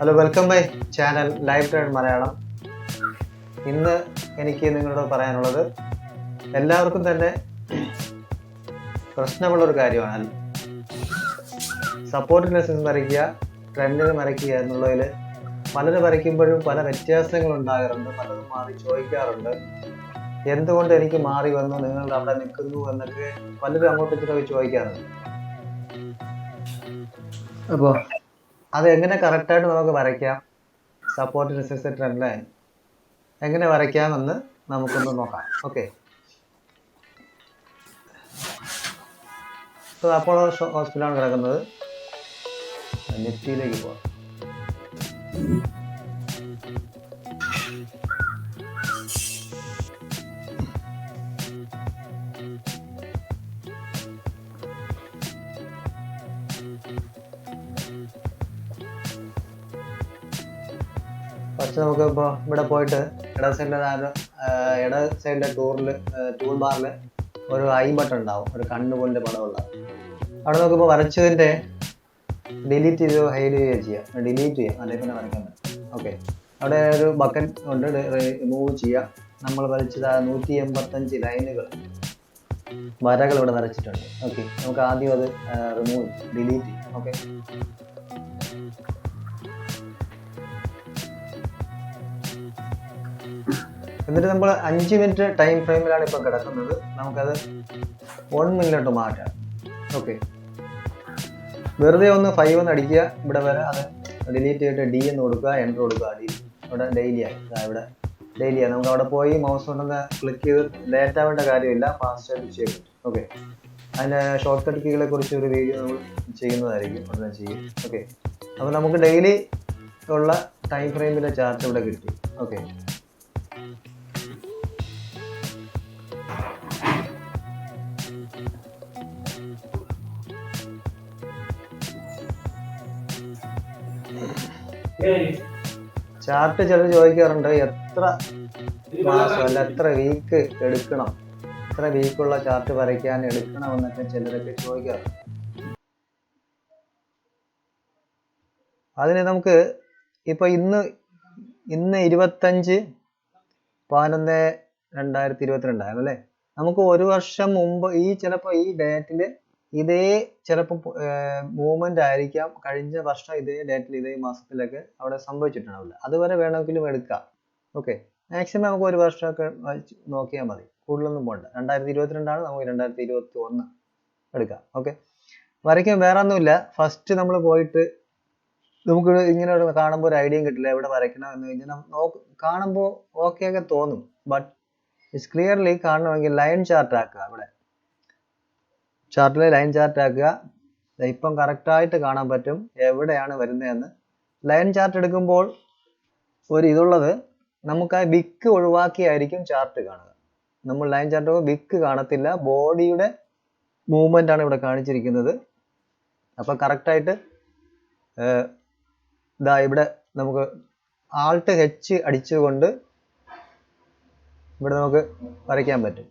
Hello welcome bye channel live trade Malayalam ഇന്ന് എനിക്ക് നിങ്ങളോട് പറയാനുള്ളത് എല്ലാവർക്കും തന്നെ പ്രശ്നമുള്ളൊരു കാര്യമാണ്. സപ്പോർട്ട് ലെസൻസ് വരയ്ക്കുക ട്രെൻഡിന് വരയ്ക്കുക എന്നുള്ളതിൽ പലരും വരയ്ക്കുമ്പോഴും പല വ്യത്യാസങ്ങൾ ഉണ്ടാകാറുണ്ട് പലരും മാറി ചോദിക്കാറുണ്ട്. എന്തുകൊണ്ട് എനിക്ക് മാറി വന്നു? നിങ്ങൾ അവിടെ നിൽക്കുന്നു എന്നൊക്കെ പലരും അങ്ങോട്ട് ഇങ്ങോട്ടൊക്കെ ചോദിക്കാറുണ്ട്. അപ്പോൾ അത് എങ്ങനെ കറക്റ്റായിട്ട് നമുക്ക് വരയ്ക്കാം? സപ്പോർട്ട് നെസസറി ട്രെൻഡ് ലൈൻ എങ്ങനെ വരയ്ക്കാമെന്ന് നമുക്കൊന്ന് നോക്കാം. ഓക്കെ അപ്പോളോ ഹോസ്പിറ്റലാണ് കിടക്കുന്നത്. നെറ്റിയിലേക്ക് പോവാം ഫസ്റ്റ് നമുക്ക് ഇപ്പോൾ ഇവിടെ പോയിട്ട് ഇട സൈഡിലെ ഇട സൈഡിലെ ടൂറിൽ ടൂൾ ബാറിൽ ഒരു ഐ ബട്ടൺ ഉണ്ടാവും. ഒരു കണ്ണ് കണ്ണുകൊണ്ട് പടമുള്ള അവിടെ നമുക്കിപ്പോൾ വരച്ചതിന്റെ ഡിലീറ്റ് ചെയ്തോ ഹൈഡ് ചെയ്യാം. ഡിലീറ്റ് ചെയ്യാം. അല്ലെങ്കിൽ പിന്നെ വരയ്ക്കാൻ ഓക്കെ അവിടെ ഒരു ബക്കൻ ഉണ്ട്. റിമൂവ് ചെയ്യാം. നമ്മൾ വരച്ചത് നൂറ്റി എൺപത്തഞ്ച് ലൈനുകൾ വരകൾ ഇവിടെ വരച്ചിട്ടുണ്ട്. ഓക്കെ നമുക്ക് ആദ്യം അത് റിമൂവ് ഡിലീറ്റ് ഓക്കെ എന്നിട്ട് നമ്മൾ അഞ്ച് മിനിറ്റ് ടൈം ഫ്രെയിമിലാണ് ഇപ്പോൾ കിടക്കുന്നത്. നമുക്കത് വൺ മിനിറ്റ് മാറ്റാം. ഓക്കെ വെറുതെ ഒന്ന് ഫൈവ് എന്ന് അടിക്കുക. ഇവിടെ വരെ അത് ഡിലീറ്റ് ചെയ്തിട്ട് ഡി എന്ന് കൊടുക്കുക എന്റർ കൊടുക്കുക. ഡി ഇവിടെ ഡെയിലി ആയി. ഇവിടെ ഡെയിലി ആയി. നമുക്ക് അവിടെ പോയി മൗസ് കൊണ്ടൊന്ന് ക്ലിക്ക് ചെയ്ത് ലേറ്റ് ആവേണ്ട കാര്യമില്ല. ഫാസ്റ്റ് ആയിട്ട് ചെയ്യാൻ പറ്റും ഓക്കെ അതിന്റെ ഷോർട്ട് കട്ട് കീകളെ കുറിച്ച് ഒരു വീഡിയോ നമ്മൾ ചെയ്യുന്നതായിരിക്കും. ഉടനെ ചെയ്യും. ഓക്കെ അപ്പോൾ നമുക്ക് ഡെയിലി ഉള്ള ടൈം ഫ്രെയിമിലെ ചാർട്ട് ഇവിടെ കിട്ടി. ഓക്കെ ചാർട്ട് ചിലർ ചോദിക്കാറുണ്ട് എത്ര മാസം അല്ല എത്ര വീക്ക് എടുക്കണം? എത്ര വീക്കുള്ള ചാർട്ട് വരയ്ക്കാൻ എടുക്കണം എന്നൊക്കെ ചിലരൊക്കെ ചോദിക്കാറുണ്ട്. അതിന് നമുക്ക് ഇപ്പൊ ഇന്ന് ഇന്ന് ഇരുപത്തഞ്ച് പതിനൊന്ന് രണ്ടായിരത്തി ഇരുപത്തിരണ്ടായിരുന്നു അല്ലേ? നമുക്ക് ഒരു വർഷം മുമ്പ് ഈ ചിലപ്പോ ഈ ഡേറ്റിൽ ഇതേ ചിലപ്പോൾ മൂവ്മെന്റ് ആയിരിക്കാം. കഴിഞ്ഞ വർഷം ഇതേ ഡേറ്റിൽ ഇതേ മാസത്തിലൊക്കെ അവിടെ സംഭവിച്ചിട്ടുണ്ടാവില്ല. അതുവരെ വേണമെങ്കിലും എടുക്കാം. ഓക്കെ മാക്സിമം നമുക്ക് ഒരു വർഷമൊക്കെ നോക്കിയാൽ മതി. കൂടുതലൊന്നും പോകണ്ട രണ്ടായിരത്തി ഇരുപത്തിരണ്ടാണ് നമുക്ക് രണ്ടായിരത്തി ഇരുപത്തി ഒന്ന് എടുക്കാം. ഓക്കെ വരയ്ക്കാൻ വേറെ ഒന്നുമില്ല ഫസ്റ്റ് നമ്മൾ പോയിട്ട് നമുക്ക് ഇങ്ങനെ കാണുമ്പോൾ ഒരു ഐഡിയയും കിട്ടില്ല. എവിടെ വരയ്ക്കണം എന്ന് കഴിഞ്ഞാൽ നോക്ക് കാണുമ്പോൾ ഓക്കെ ഒക്കെ തോന്നും. ബട്ട് ഇറ്റ്സ് ക്ലിയർലി കാണണമെങ്കിൽ ലൈൻ ചാർട്ട് ആക്കുക ഇവിടെ ചാർട്ടിൽ ലൈൻ ചാർട്ട് ആക്കുക. ഇപ്പം കറക്റ്റായിട്ട് കാണാൻ പറ്റും എവിടെയാണ് വരുന്നതെന്ന്. ലൈൻ ചാർട്ട് എടുക്കുമ്പോൾ ഒരു ഇതുള്ളത് നമുക്ക് ആ ബിക്ക് ഒഴിവാക്കിയായിരിക്കും ചാർട്ട് കാണുക. നമ്മൾ ലൈൻ ചാർട്ട് വിക്ക് കാണത്തില്ല. ബോഡിയുടെ മൂവ്മെന്റ് ആണ് ഇവിടെ കാണിച്ചിരിക്കുന്നത്. അപ്പം കറക്റ്റായിട്ട് ഇതാ ഇവിടെ നമുക്ക് ആൾട്ട് ഹെച്ച് അടിച്ചുകൊണ്ട് ഇവിടെ നമുക്ക് വരയ്ക്കാൻ പറ്റും.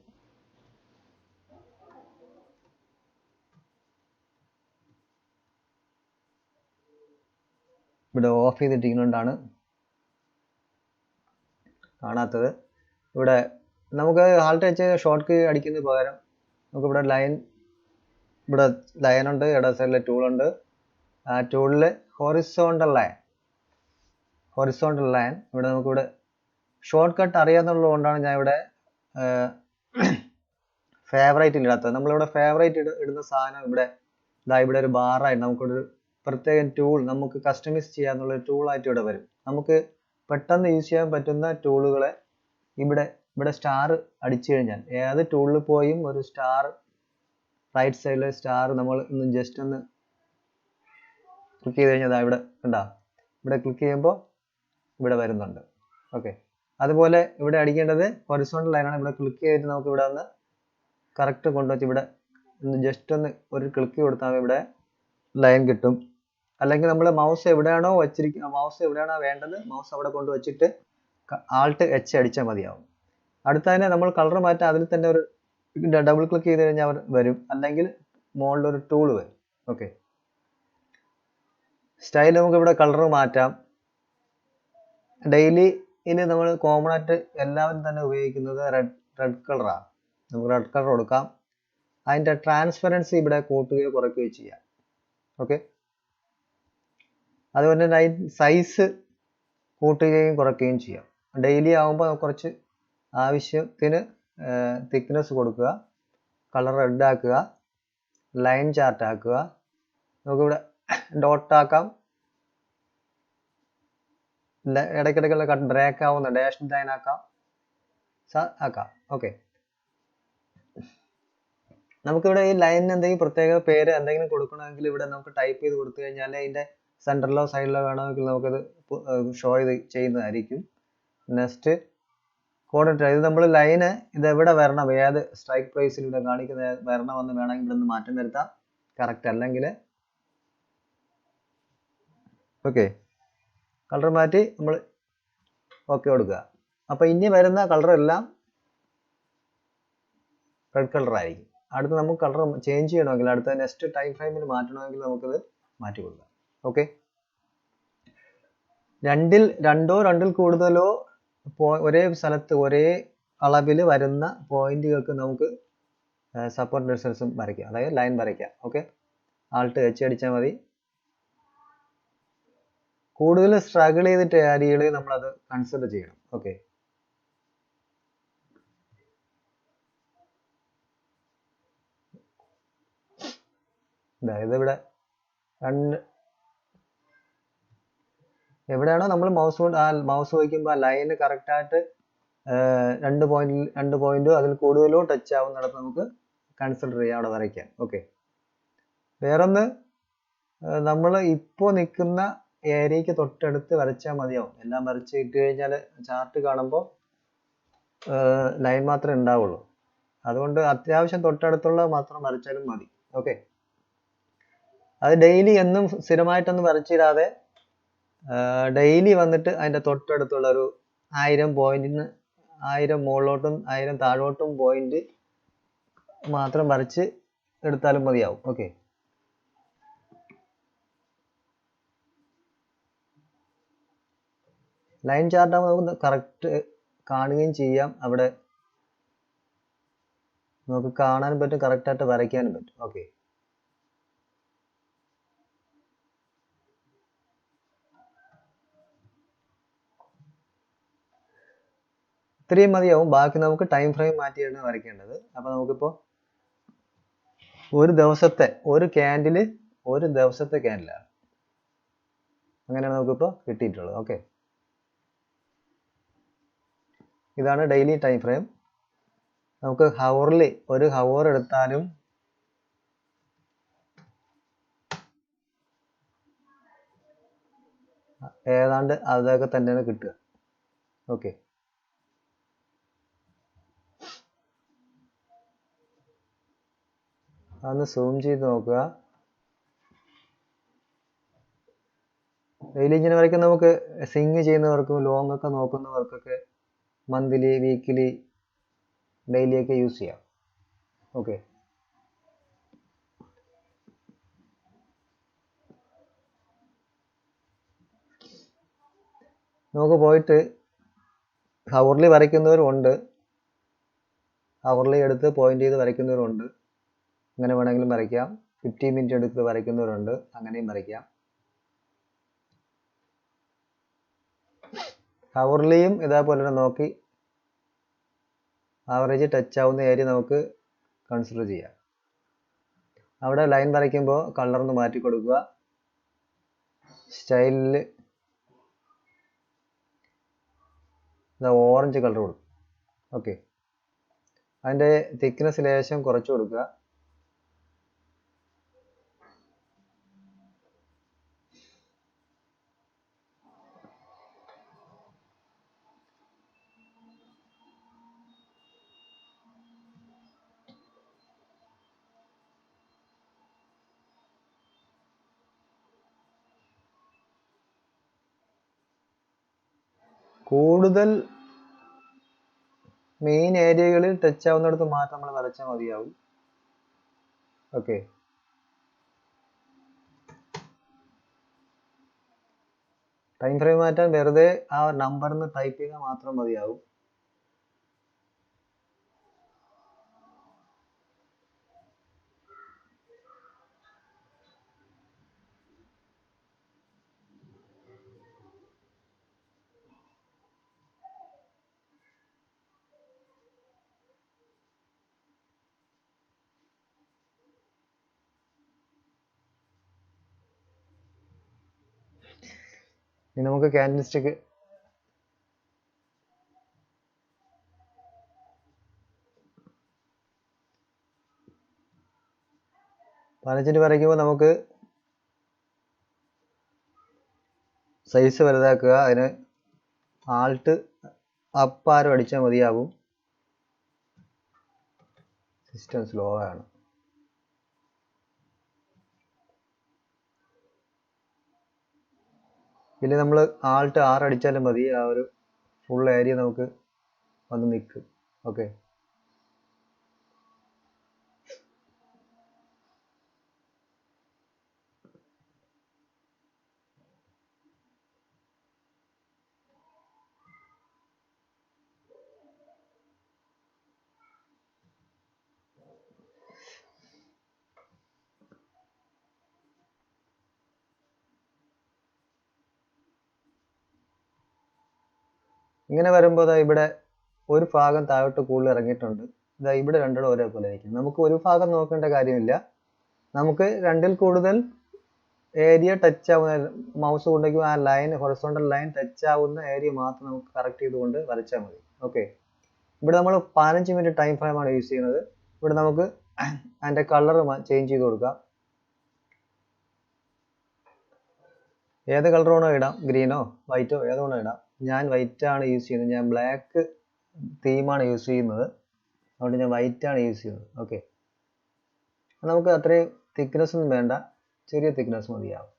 ഇവിടെ ഓഫ് ചെയ്തിട്ടിരിക്കുന്നതുകൊണ്ടാണ് കാണാത്തത്. ഇവിടെ നമുക്ക് ആൾട്ട് വെച്ച് ഷോർട്ട് കീ അടിക്കുന്നതിന് പകരം നമുക്ക് ഇവിടെ ലൈൻ ഇവിടെ ലൈൻ ഉണ്ട് ഇട സൈഡിൽ ടൂൾ ഉണ്ട്. ആ ടൂളിൽ ഹൊറിസോണ്ടൽ ലൈൻ ഹൊറിസോണ്ടൽ ലൈൻ ഇവിടെ നമുക്കിവിടെ ഷോർട്ട് കട്ട് അറിയാമെന്നുള്ളത് കൊണ്ടാണ് ഞാൻ ഇവിടെ ഫേവറേറ്റിൽ ഇടാത്തത് നമ്മളിവിടെ ഫേവറേറ്റ് ഇടുന്ന സാധനം ഇവിടെ ഇതാ ഇവിടെ ഒരു ബാറായിട്ട് നമുക്കൊരു പ്രത്യേക ടൂൾ നമുക്ക് കസ്റ്റമൈസ് ചെയ്യാന്നുള്ള ടൂൾ ആയിട്ട് ഇവിടെ വരും. നമുക്ക് പെട്ടെന്ന് യൂസ് ചെയ്യാൻ പറ്റുന്ന ടൂളുകളെ ഇവിടെ ഇവിടെ സ്റ്റാർ അടിച്ചു കഴിഞ്ഞാൽ ഏത് ടൂളിൽ പോയും ഒരു സ്റ്റാർ റൈറ്റ് സൈഡിലെ സ്റ്റാർ നമ്മൾ ഒന്ന് ജസ്റ്റ് ഒന്ന് ക്ലിക്ക് ചെയ്ത് കഴിഞ്ഞാൽ ഇവിടെ ഉണ്ടാ ഇവിടെ ക്ലിക്ക് ചെയ്യുമ്പോൾ ഇവിടെ വരുന്നുണ്ട്. ഓക്കെ അതുപോലെ ഇവിടെ അടിക്കേണ്ടത് ഹൊറിസോണ്ടൽ ലൈനാണ് ഇവിടെ ക്ലിക്ക് ചെയ്തിട്ട് നമുക്ക് ഇവിടെ ഒന്ന് കറക്റ്റ് കൊണ്ടുവച്ച് ഇവിടെ ഒന്ന് ജസ്റ്റ് ഒന്ന് ഒരു ക്ലിക്ക് കൊടുത്താൽ ഇവിടെ. ലൈൻ കിട്ടും. അല്ലെങ്കിൽ നമ്മൾ മൗസ് എവിടെയാണോ വച്ചിരിക്കുക മൗസ് എവിടെയാണോ വേണ്ടത് മൗസ് അവിടെ കൊണ്ട് വെച്ചിട്ട് ആൾട്ട് എച്ച് അടിച്ചാൽ മതിയാവും. അടുത്തതിനെ നമ്മൾ കളർ മാറ്റാൻ അതിൽ തന്നെ ഒരു ഡബിൾ ക്ലിക്ക് ചെയ്ത് കഴിഞ്ഞാൽ വരും. അല്ലെങ്കിൽ മുകളിൽ ഒരു ടൂൾ വരും. ഓക്കെ സ്റ്റൈൽ നമുക്ക് ഇവിടെ കളർ മാറ്റാം. ഡെയിലി ഇനി നമ്മൾ കോമൺ ആയിട്ട് എല്ലാവരും തന്നെ ഉപയോഗിക്കുന്നത് റെഡ് റെഡ് കളറാണ് നമുക്ക് റെഡ് കളർ കൊടുക്കാം. അതിന്റെ ട്രാൻസ്പെറൻസി ഇവിടെ കൂട്ടുകയോ കുറയ്ക്കുകയോ ചെയ്യാം. ഓക്കെ അതുപോലെ തന്നെ സൈസ് കൂട്ടുകയും കുറയ്ക്കുകയും ചെയ്യാം. ഡെയിലി ആകുമ്പോൾ കുറച്ച് ആവശ്യത്തിന് തിക്നെസ് കൊടുക്കുക. കളർ റെഡ് ആക്കുക. ലൈൻ ചാർട്ട് ആക്കുക. നമുക്കിവിടെ ഡോട്ട് ആക്കാം. ല- ഇടയ്ക്കിടയ്ക്കുള്ള കട്ട് ബ്രേക്ക് ആവുന്ന ഡാഷ് ലൈൻ ആക്കാം. ആക്കാം. ഓക്കെ നമുക്കിവിടെ ഈ ലൈനിന് എന്തെങ്കിലും പ്രത്യേക പേര് എന്തെങ്കിലും കൊടുക്കണമെങ്കിൽ ഇവിടെ നമുക്ക് ടൈപ്പ് ചെയ്ത് കൊടുത്തു കഴിഞ്ഞാൽ അതിന്റെ സെന്ററിലോ സൈഡിലോ വേണമെങ്കിൽ നമുക്കത് ഷോ ചെയ്ത് ചെയ്യുന്നതായിരിക്കും. നെക്സ്റ്റ് കോർഡിനേറ്റർ ഇത് നമ്മൾ ലൈന് ഇത് എവിടെ വരണം? ഏത് സ്ട്രൈക്ക് പ്രൈസിൽ ഇവിടെ കാണിക്കുന്ന വരണമെന്ന് വേണമെങ്കിൽ ഇവിടെ നിന്ന് മാറ്റം വരുത്താം. കറക്റ്റ് അല്ലെങ്കിൽ ഓക്കെ കളർ മാറ്റി നമ്മൾ ഓക്കെ കൊടുക്കുക. അപ്പോൾ ഇനി വരുന്ന കളറെല്ലാം റെഡ് കളർ ആയിരിക്കും. അടുത്ത് നമുക്ക് കളർ ചേഞ്ച് ചെയ്യണമെങ്കിൽ അടുത്ത നെക്സ്റ്റ് ടൈം ഫ്രെയിമിൽ മാറ്റണമെങ്കിൽ നമുക്കത് മാറ്റി കൊടുക്കാം. ഓക്കെ രണ്ടിൽ രണ്ടോ രണ്ടിൽ കൂടുതലോ ഒരേ സ്ഥലത്ത് ഒരേ അളവിൽ വരുന്ന പോയിന്റുകൾക്ക് നമുക്ക് സപ്പോർട്ട് ഡിസ്റ്റൻസും വരയ്ക്കാം. അതായത് ലൈൻ വരയ്ക്കാം. ഓക്കെ ആൾട്ട് എച്ച് അടിച്ചാൽ മതി. കൂടുതൽ സ്ട്രഗിൾ ചെയ്തിട്ട് ഏരിയകൾ നമ്മളത് കൺസിഡർ ചെയ്യണം. ഓക്കെ അതായത് ഇവിടെ രണ്ട്. എവിടെയാണോ നമ്മൾ മൗസ് കൊണ്ട് ആ മൗസ് വയ്ക്കുമ്പോൾ ആ ലൈന് കറക്റ്റായിട്ട് രണ്ട് പോയിന്റ് രണ്ട് പോയിന്റോ അതിൽ കൂടുതലോ ടച്ച് ആവുന്നിടത്ത് നമുക്ക് കൺസിഡർ ചെയ്യാം അവിടെ വരയ്ക്കാം ഓക്കെ വേറൊന്ന് നമ്മൾ ഇപ്പോൾ നിൽക്കുന്ന ഏരിയക്ക് തൊട്ടടുത്ത് വരച്ചാൽ മതിയാവും. എല്ലാം വരച്ച് ഇട്ട് കഴിഞ്ഞാൽ ചാർട്ട് കാണുമ്പോൾ ലൈൻ മാത്രമേ ഉണ്ടാവുള്ളൂ. അതുകൊണ്ട് അത്യാവശ്യം തൊട്ടടുത്തുള്ള മാത്രം വരച്ചാലും മതി. ഓക്കെ അത് ഡെയിലി എന്നും സ്ഥിരമായിട്ടൊന്നും വരച്ചിടാതെ ഡെയിലി വന്നിട്ട് അതിന്റെ തൊട്ടടുത്തുള്ള ഒരു ആയിരം പോയിന്റിന് ആയിരം മുകളിലോട്ടും ആയിരം താഴോട്ടും പോയിന്റ് മാത്രം വരച്ച് എടുത്താലും മതിയാവും. ഓക്കെ ലൈൻ ചാർട്ട് ആകുമ്പോൾ നമുക്ക് കറക്റ്റ് കാണുകയും ചെയ്യാം. അവിടെ നമുക്ക് കാണാൻ പറ്റും കറക്റ്റായിട്ട് വരയ്ക്കാനും പറ്റും. ഓക്കെ ഇത്രയും മതിയാവും. ബാക്കി നമുക്ക് ടൈം ഫ്രെയിം മാറ്റിയാണ് വരയ്ക്കേണ്ടത്. അപ്പോൾ നമുക്കിപ്പോൾ ഒരു ദിവസത്തെ ഒരു ക്യാൻഡിൽ ഒരു ദിവസത്തെ ക്യാൻഡിലാണ് അങ്ങനെയാണ് നമുക്കിപ്പോൾ കിട്ടിയിട്ടുള്ളത്. ഓക്കെ ഇതാണ് ഡെയിലി ടൈം ഫ്രെയിം നമുക്ക് ഹവറിൽ ഒരു ഹവർ എടുത്താലും ഏതാണ്ട് അതൊക്കെ തന്നെയാണ് കിട്ടുക. ഓക്കെ അതൊന്ന് സൂം ചെയ്ത് നോക്കുക. ഡെയിലി ഇങ്ങനെ വരയ്ക്കും നമുക്ക് സിങ് ചെയ്യുന്നവർക്കും ലോങ് ഒക്കെ നോക്കുന്നവർക്കൊക്കെ മന്ത്ലി വീക്കിലി ഡെയിലി ഒക്കെ യൂസ് ചെയ്യാം. ഓക്കെ നമുക്ക് പോയിട്ട് ഹവർലി വരയ്ക്കുന്നവരുണ്ട്. ഹവർലി എടുത്ത് പോയിന്റ് ചെയ്ത് വരയ്ക്കുന്നവരുണ്ട്. അങ്ങനെ വേണമെങ്കിലും വരയ്ക്കാം. ഫിഫ്റ്റീൻ മിനിറ്റ് എടുത്ത് വരയ്ക്കുന്നവരുണ്ട് അങ്ങനെയും വരയ്ക്കാം. ഹവർലിയും ഇതേപോലെ തന്നെ നോക്കി ആവറേജ് ടച്ച് ആവുന്ന ഏരിയ നമുക്ക് കൺസിഡർ ചെയ്യാം. അവിടെ ലൈൻ വരയ്ക്കുമ്പോൾ കളർ ഒന്ന് മാറ്റി കൊടുക്കുക. സ്റ്റൈലിൽ ഓറഞ്ച് കളർ കൊടുക്കും. ഓക്കെ അതിന്റെ തിക്നെസ് ലേശം കുറച്ച് കൊടുക്കുക. കൂടുതൽ മെയിൻ ഏരിയകളിൽ ടച്ച് ആവുന്നിടത്ത് മാത്രം നമ്മൾ വരച്ചാൽ മതിയാവും. ഓക്കെ ടൈം ഫ്രെയിം മാറ്റാൻ വെറുതെ ആ നമ്പറിന്ന് ടൈപ്പ് ചെയ്താൽ മാത്രം മതിയാവും. ഇനി നമുക്ക് ക്യാൻഡിൽ സ്റ്റിക്ക് പതിനഞ്ചിന് വരയ്ക്കുമ്പോൾ നമുക്ക് സൈസ് വലുതാക്കുക. അതിന് ആൾട്ട് അപ്പ് ആരും അടിച്ചാൽ മതിയാകും സിസ്റ്റം സ്ലോ ആണ്. ഇതിൽ നമ്മൾ ആൾട്ട് ആറ് അടിച്ചാലും മതി. ആ ഒരു ഫുൾ ഏരിയ നമുക്ക് വന്ന് നിൽക്കും ഓക്കെ ഇങ്ങനെ വരുമ്പോൾ ദാ ഇവിടെ ഒരു ഭാഗം താഴോട്ട് കൂടുതൽ ഇറങ്ങിയിട്ടുണ്ട്. ഇതാ ഇവിടെ രണ്ടിടം ഒരേപോലെ ആയിരിക്കും നമുക്ക് ഒരു ഭാഗം നോക്കേണ്ട കാര്യമില്ല. നമുക്ക് രണ്ടിൽ കൂടുതൽ ഏരിയ ടച്ച് ആവുന്ന മൗസ് കൊണ്ടെങ്കിൽ ആ ലൈൻ ഹൊറസോണ്ടൽ ലൈൻ ടച്ച് ആവുന്ന ഏരിയ മാത്രം നമുക്ക് കറക്റ്റ് ചെയ്തുകൊണ്ട് വരച്ചാൽ മതി. ഓക്കെ ഇവിടെ നമ്മൾ പതിനഞ്ച് മിനിറ്റ് ടൈം ഫ്രെയിമാണ് യൂസ് ചെയ്യുന്നത്. ഇവിടെ നമുക്ക് അതിന്റെ കളർ ചേഞ്ച് ചെയ്ത് കൊടുക്കാം. ഏത് കളർ വേണോ ഇടാം? ഗ്രീനോ വൈറ്റോ ഏത് ഇടാം. ഞാൻ വൈറ്റ് ആണ് യൂസ് ചെയ്യുന്നത്. ഞാൻ ബ്ലാക്ക് തീമാണ് യൂസ് ചെയ്യുന്നത്. അതുകൊണ്ട് ഞാൻ വൈറ്റ് ആണ് യൂസ് ചെയ്യുന്നത്. ഓക്കെ നമുക്ക് അത്രയും തിക്നെസ് ഒന്നും വേണ്ട. ചെറിയ തിക്നെസ് മതിയാവും.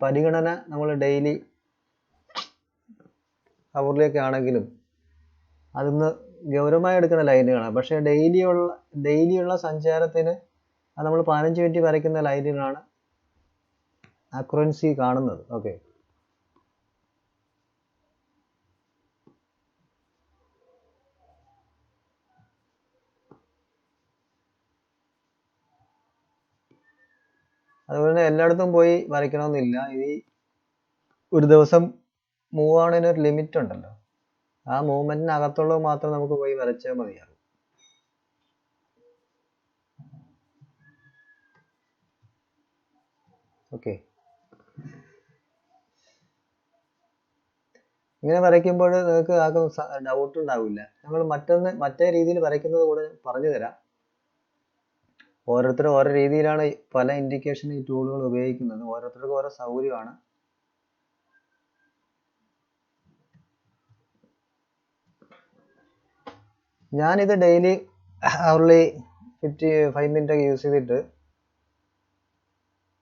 പരിഗണന നമ്മൾ ഡെയിലി അവറിലേക്ക് ആണെങ്കിലും അതിന്ന് ഗൗരവമായി എടുക്കുന്ന ലൈനുകളാണ് പക്ഷേ ഡെയിലി ഉള്ള ഡെയിലി ഉള്ള സഞ്ചാരത്തിന് അത് നമ്മൾ പതിനഞ്ച് മിനിറ്റ് വരയ്ക്കുന്ന ലൈനുകളാണ് അക്യുറൻസി കാണുന്നത്. ഓക്കെ അതുപോലെ തന്നെ എല്ലായിടത്തും പോയി വരയ്ക്കണമെന്നില്ല. ഈ ഒരു ദിവസം മൂവ് ആവുന്നതിന് ഒരു ലിമിറ്റ് ഉണ്ടല്ലോ. ആ മൂവ്മെന്റിനകത്തുള്ളത് മാത്രം നമുക്ക് പോയി വരച്ചാൽ മതിയാകും ഓക്കെ ഇങ്ങനെ വരയ്ക്കുമ്പോൾ നിങ്ങൾക്ക് ആർക്കും ഡൗട്ട് ഉണ്ടാവില്ല. നമ്മൾ മറ്റൊന്ന് മറ്റേ രീതിയിൽ വരയ്ക്കുന്നത് കൂടെ പറഞ്ഞു തരാം ഓരോരുത്തരും ഓരോ രീതിയിലാണ് പല ഇൻഡിക്കേഷൻ ഈ ടൂളുകൾ ഉപയോഗിക്കുന്നത്. ഓരോരുത്തർക്കും ഓരോ സൗകര്യമാണ്. ഞാനിത് daily hourly fifty five minute ഒക്കെ യൂസ് ചെയ്തിട്ട്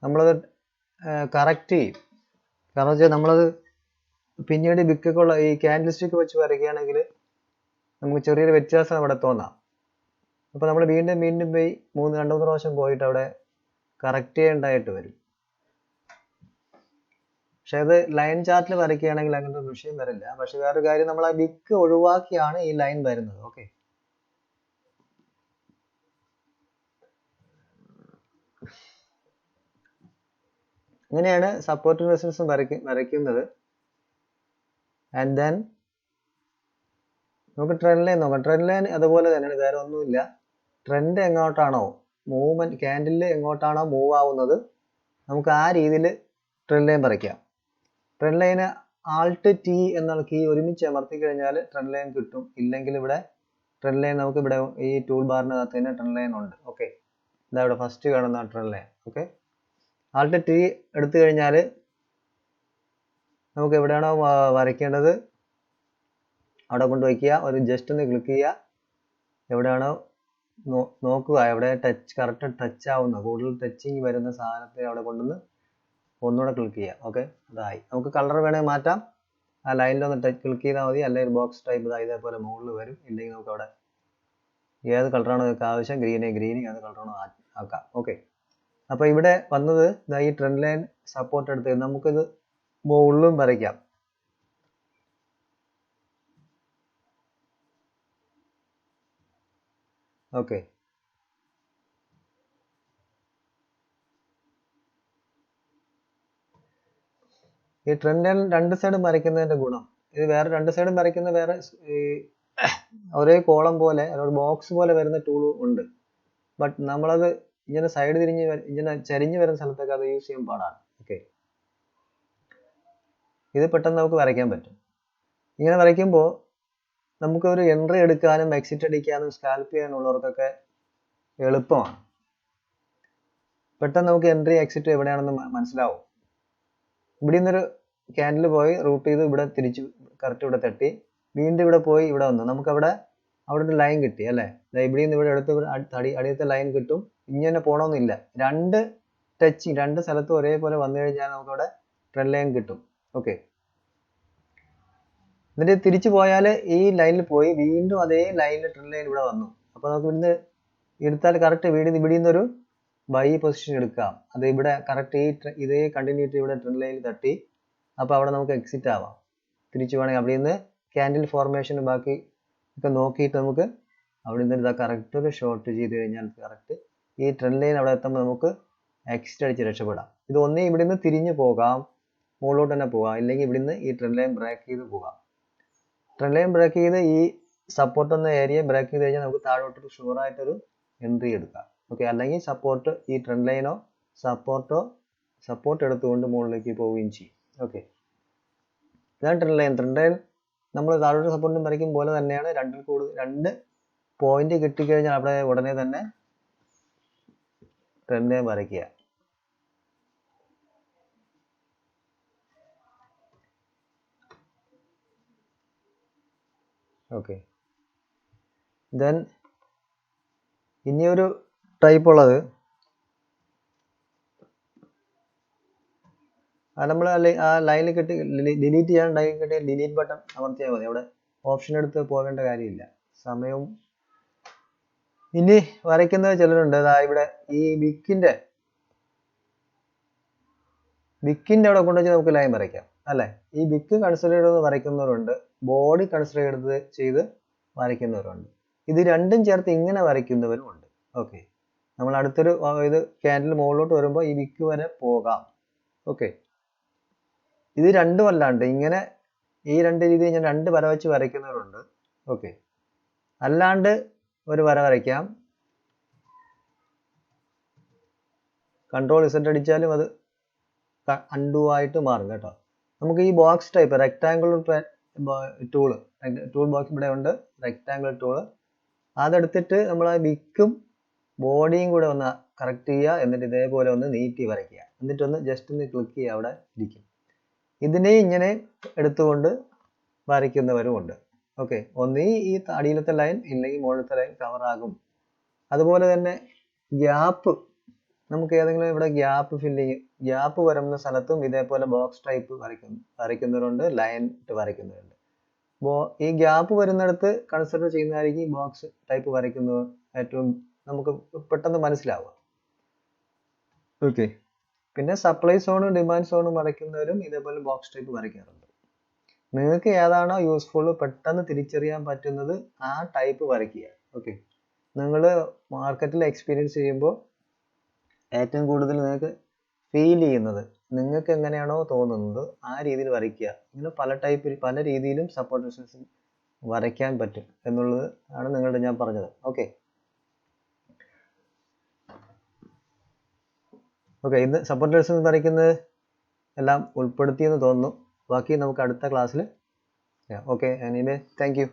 നമ്മളത് കറക്റ്റ് ചെയ്യും. കാരണം വെച്ചാൽ നമ്മളത് പിന്നീട് ബിക്കൊക്കെ ഉള്ള ഈ ക്യാൻഡിൽ സ്റ്റിക്ക് വെച്ച് വരയ്ക്കുകയാണെങ്കിൽ നമുക്ക് ചെറിയൊരു വ്യത്യാസം അവിടെ തോന്നാം. അപ്പോൾ നമ്മൾ വീണ്ടും വീണ്ടും പോയി മൂന്ന് രണ്ട് മൂന്ന് പ്രാവശ്യം പോയിട്ട് അവിടെ കറക്റ്റ് ചെയ്യേണ്ടതായിട്ട് വരും. പക്ഷെ അത് ലൈൻ ചാർട്ടിൽ വരയ്ക്കുകയാണെങ്കിൽ അങ്ങനത്തെ ഒരു വിഷയം വരില്ല. പക്ഷെ വേറൊരു കാര്യം നമ്മൾ ആ വിക്ക് ഒഴിവാക്കിയാണ് ഈ ലൈൻ വരുന്നത്. ഓക്കെ ഇങ്ങനെയാണ് സപ്പോർട്ട് റെസിസ്റ്റൻസും വരയ്ക്ക വരയ്ക്കുന്നത്. ആൻഡ് ദെൻ നമുക്ക് ട്രെൻഡ് ലൈൻ നോക്കാം. ട്രെൻഡ് ലൈൻ അതുപോലെ തന്നെയാണ്. വേറെ ഒന്നുമില്ല. ട്രെൻഡ് എങ്ങോട്ടാണോ മൂവ്മെന്റ് ക്യാൻഡിൽ എങ്ങോട്ടാണോ മൂവ് ആവുന്നത് നമുക്ക് ആ രീതിയിൽ ട്രെൻഡ് ലൈൻ വരയ്ക്കാം. ട്രെൻഡ് ലൈന് ആൾട്ട് ടി എന്നുള്ള കീ ഒരുമിച്ച് അമർത്തി കഴിഞ്ഞാൽ ട്രെൻഡ് ലൈൻ കിട്ടും. ഇല്ലെങ്കിൽ ഇവിടെ ട്രെൻഡ് ലൈൻ നമുക്ക് ഇവിടെ ഈ ടൂൾ ബാറിനകത്ത് തന്നെ ട്രെൻഡ് ലൈൻ ഉണ്ട്. ഓക്കെ ഇതാ ഇവിടെ ഫസ്റ്റ് കാണുന്ന trend line okay alt T എടുത്തു കഴിഞ്ഞാൽ നമുക്ക് എവിടെയാണോ വരയ്ക്കേണ്ടത്? അവിടെ കൊണ്ട് വയ്ക്കുക ഒരു ജസ്റ്റ് ഒന്ന് ക്ലിക്ക് ചെയ്യുക. എവിടെയാണോ നോക്കുക. എവിടെ ടച്ച് കറക്റ്റ് ടച്ച് ആവുന്ന കൂടുതൽ ടച്ചിങ് വരുന്ന സാധനത്തെ അവിടെ കൊണ്ടുവന്ന് ഒന്നുകൂടെ ക്ലിക്ക് ചെയ്യുക ഓക്കെ അതായി നമുക്ക് കളർ വേണമെങ്കിൽ മാറ്റാം. ആ ലൈനിൽ ഒന്ന് ടച്ച് ക്ലിക്ക് ചെയ്താൽ മതി. അല്ലെങ്കിൽ ബോക്സ് ടൈപ്പ് ഇതാ ഇതേപോലെ മുകളിൽ വരും. ഇല്ലെങ്കിൽ നമുക്ക് അവിടെ ഏത് കളറാണ് നിങ്ങൾക്ക് ആവശ്യം ഗ്രീനെ ഗ്രീന് ഏത് കളറാണോ ആക്കാം. ഓക്കെ അപ്പോൾ ഇവിടെ വന്നത് ഈ ട്രെൻഡ് ലൈൻ സപ്പോർട്ട് എടുത്ത് നമുക്കിത് മുകളിലും വരയ്ക്കാം. ഓക്കെ. ഈ ട്രെൻഡ് രണ്ട് സൈഡും വരയ്ക്കുന്നതിന്റെ ഗുണം. ഇത് വേറെ രണ്ട് സൈഡും വരയ്ക്കുന്ന വേറെ ഈ ഒരേ കോളം പോലെ ഒരു ബോക്സ് പോലെ വരുന്ന ടൂൾ ഉണ്ട്. ബട്ട് നമ്മളത് ഇങ്ങനെ സൈഡ് തിരിഞ്ഞ് ഇങ്ങനെ ചരിഞ്ഞ് വരുന്ന സ്ഥലത്തൊക്കെ അത് യൂസ് ചെയ്യാൻ പാടാണ്. ഓക്കെ. ഇത് പെട്ടെന്ന് നമുക്ക് വരയ്ക്കാൻ പറ്റും. ഇങ്ങനെ വരയ്ക്കുമ്പോൾ നമുക്ക് ഒരു എൻട്രി എടുക്കാനും എക്സിറ്റ് അടിക്കാനും സ്കാൽപ്പ് ചെയ്യാനുള്ളവർക്കൊക്കെ എളുപ്പമാണ്. പെട്ടെന്ന് നമുക്ക് എൻട്രി എക്സിറ്റ് എവിടെയാണെന്ന് മനസ്സിലാവും. ഇവിടെ നിന്നൊരു ക്യാൻഡിൽ പോയി റൂട്ട് ചെയ്ത് ഇവിടെ തിരിച്ച് കറക്റ്റ് ഇവിടെ തട്ടി. വീണ്ടും ഇവിടെ പോയി ഇവിടെ വന്നു. നമുക്ക് അവിടെ അവിടെ ഒരു ലൈൻ കിട്ടി അല്ലേ ഇവിടെ നിന്ന് ഇവിടെ എടുത്ത് അടി- അടി അടിയത്തെ ലൈൻ കിട്ടും. ഇങ്ങനെ പോകണമെന്നില്ല രണ്ട് ടച്ചിങ് രണ്ട് സ്ഥലത്തും ഒരേപോലെ വന്നു കഴിഞ്ഞാൽ നമുക്ക് അവിടെ ട്രെൻഡ് ലൈൻ കിട്ടും. ഓക്കെ എന്നിട്ട് തിരിച്ചു പോയാൽ ഈ ലൈനിൽ പോയി വീണ്ടും അതേ ലൈനിൽ ട്രെൻഡ് ലൈൻ ഇവിടെ വന്നു. അപ്പോൾ നമുക്ക് ഇവിടുന്ന് എടുത്താൽ കറക്റ്റ് വീട് ഇവിടെ നിന്നൊരു ബൈ പൊസിഷൻ എടുക്കാം. അത് ഇവിടെ കറക്റ്റ് ഈ ഇതേ കണ്ടിന്യൂറ്റി ഇവിടെ ട്രെൻഡ് ലൈനിൽ തട്ടി അപ്പോൾ അവിടെ നമുക്ക് എക്സിറ്റ് ആവാം. തിരിച്ചു വേണമെങ്കിൽ അവിടെ നിന്ന് ക്യാൻഡിൽ ഫോർമേഷൻ ബാക്കി ഒക്കെ നോക്കിയിട്ട് നമുക്ക് അവിടെ നിന്ന് ഇതാ കറക്റ്റ് ഒരു ഷോർട്ട് ചെയ്ത് കഴിഞ്ഞാൽ കറക്റ്റ് ഈ ട്രെൻഡ് ലൈൻ അവിടെ എത്തുമ്പോൾ നമുക്ക് എക്സിറ്റ് അടിച്ച് രക്ഷപ്പെടാം. ഇത് ഒന്നേ ഇവിടെ നിന്ന് തിരിഞ്ഞു പോകാം. മുകളിലോട്ട് തന്നെ പോകാം. ഇല്ലെങ്കിൽ ഇവിടെ നിന്ന് ഈ ട്രെൻഡ് ലൈൻ ബ്രേക്ക് ചെയ്ത് പോകാം. ലൈൻ ബ്രേക്ക് ചെയ്ത് ഈ സപ്പോർട്ട് എന്ന ഏരിയ ബ്രേക്ക് ചെയ്ത് കഴിഞ്ഞാൽ നമുക്ക് താഴോട്ടൊരു ഷുവർ ആയിട്ടൊരു എൻട്രി എടുക്കാം. ഓക്കെ അല്ലെങ്കിൽ സപ്പോർട്ട് ഈ ട്രെൻഡ് ലൈനോ സപ്പോർട്ടോ സപ്പോർട്ട് എടുത്തുകൊണ്ട് മുകളിലേക്ക് പോവുകയും ചെയ്യും. ഓക്കെ ഇതാണ് ട്രെൻഡ് ലൈൻ ട്രെൻഡ് ലൈൻ നമ്മൾ താഴോട്ട് സപ്പോർട്ടും വരയ്ക്കും പോലെ തന്നെയാണ് രണ്ടിൽ കൂടുതൽ രണ്ട് പോയിന്റ് കിട്ടിക്കഴിഞ്ഞാൽ അവിടെ ഉടനെ തന്നെ ട്രെൻഡ് ലൈൻ വരയ്ക്കുക. ഓക്കെ ദെൻ ഇനിയൊരു ടൈപ്പ് ഉള്ളത്. നമ്മൾ ആ ലൈനിൽ കിട്ടി ഡിലീറ്റ് ചെയ്യാൻ ടൈം കിട്ടിയ ഡിലീറ്റ് ബട്ടൺ അമർത്തിയാൽ മതി. അവിടെ ഓപ്ഷൻ എടുത്ത് പോകേണ്ട കാര്യമില്ല. സമയവും. ഇനി വരയ്ക്കുന്ന ചിലരുണ്ട്. ദാ ഇവിടെ ഈ വിക്കിന്റെ വിക്കിന്റെ അവിടെ കൊണ്ടുവച്ച് നമുക്ക് ലൈൻ വരയ്ക്കാം. അല്ലെ? ഈ വിക്ക് കൺസിഡർ ചെയ്ത് വരയ്ക്കുന്നവരുണ്ട്. ബോഡി കൺസിഡർ ചെയ്ത് ചെയ്ത് വരയ്ക്കുന്നവരുണ്ട്. ഇത് രണ്ടും ചേർത്ത് ഇങ്ങനെ വരയ്ക്കുന്നവരും ഉണ്ട്. ഓക്കെ നമ്മൾ അടുത്തൊരു ഇത് ക്യാൻഡിൽ മുകളിലോട്ട് വരുമ്പോൾ ഈ വിക്ക് വരെ പോകാം. ഓക്കെ ഇത് രണ്ടും അല്ലാണ്ട് ഇങ്ങനെ ഈ രണ്ട് രീതി ഞാൻ രണ്ട് വര വെച്ച് വരയ്ക്കുന്നവരുണ്ട്. ഓക്കെ അല്ലാണ്ട് ഒരു വര വരയ്ക്കാം. കൺട്രോൾ ഇസഡ് അടിച്ചാലും അത് അൺഡു ആയിട്ട് മാറും കേട്ടോ. നമുക്ക് ഈ box type rectangle tool tool box ഇവിടെ ഉണ്ട്. റെക്ടാങ്കിൾ ടൂൾ അതെടുത്തിട്ട് നമ്മൾ ആ വിക്കും ബോഡിയും കൂടെ ഒന്ന് കറക്റ്റ് ചെയ്യുക. എന്നിട്ട് ഇതേപോലെ ഒന്ന് നീട്ടി വരയ്ക്കുക. എന്നിട്ടൊന്ന് ജസ്റ്റ് ഒന്ന് ക്ലിക്ക് ചെയ്യുക അവിടെ ഇരിക്കും. ഇതിനെ ഇങ്ങനെ എടുത്തുകൊണ്ട് വരയ്ക്കുന്നവരും ഉണ്ട്. ഓക്കെ ഒന്ന് ഈ അടിയിലത്തെ ലൈൻ ഇല്ലെങ്കിൽ മുകളിലത്തെ ലൈൻ കവറാകും അതുപോലെ തന്നെ ഗ്യാപ്പ് നമുക്ക് ഏതെങ്കിലും ഇവിടെ ഗ്യാപ്പ് ചെയ്യും ഗ്യാപ്പ് വരുന്ന സ്ഥലത്തും ഇതേപോലെ ബോക്സ് ടൈപ്പ് വരയ്ക്കുന്നു വരയ്ക്കുന്നവരുണ്ട് ലൈൻ ഇട്ട് വരയ്ക്കുന്നവരുണ്ട്. ബോ ഈ ഗ്യാപ്പ് വരുന്നിടത്ത് കൺസിഡർ ചെയ്യുന്നതായിരിക്കും ഈ ബോക്സ് ടൈപ്പ് വരയ്ക്കുന്നത് ഏറ്റവും നമുക്ക് പെട്ടെന്ന് മനസ്സിലാവുക. ഓക്കെ പിന്നെ സപ്ലൈ സോണും ഡിമാൻഡ് സോണും വരയ്ക്കുന്നവരും ഇതേപോലെ ബോക്സ് ടൈപ്പ് വരയ്ക്കാറുണ്ട്. നിങ്ങൾക്ക് ഏതാണോ യൂസ്ഫുൾ പെട്ടെന്ന് തിരിച്ചറിയാൻ പറ്റുന്നത് ആ ടൈപ്പ് വരയ്ക്കുക. ഓക്കെ നിങ്ങൾ മാർക്കറ്റിൽ എക്സ്പീരിയൻസ് ചെയ്യുമ്പോൾ ഏറ്റവും കൂടുതൽ നിങ്ങൾക്ക് ഫീൽ ചെയ്യുന്നത് നിങ്ങൾക്ക് എങ്ങനെയാണോ തോന്നുന്നത് ആ രീതിയിൽ വരയ്ക്കുക. ഇങ്ങനെ പല ടൈപ്പിൽ പല രീതിയിലും സപ്പോർട്ട് ബിസിനസ് വരയ്ക്കാൻ പറ്റും എന്നുള്ളത് ആണ് നിങ്ങളുടെ ഞാൻ പറഞ്ഞത്. ഓക്കെ ഓക്കെ ഇന്ന് സപ്പോർട്ട് ബിസിനസ് വരയ്ക്കുന്നത് എല്ലാം ഉൾപ്പെടുത്തിയെന്ന് തോന്നുന്നു. ബാക്കി നമുക്ക് അടുത്ത ക്ലാസ്സിൽ ഓക്കെ എനിവേ താങ്ക് യു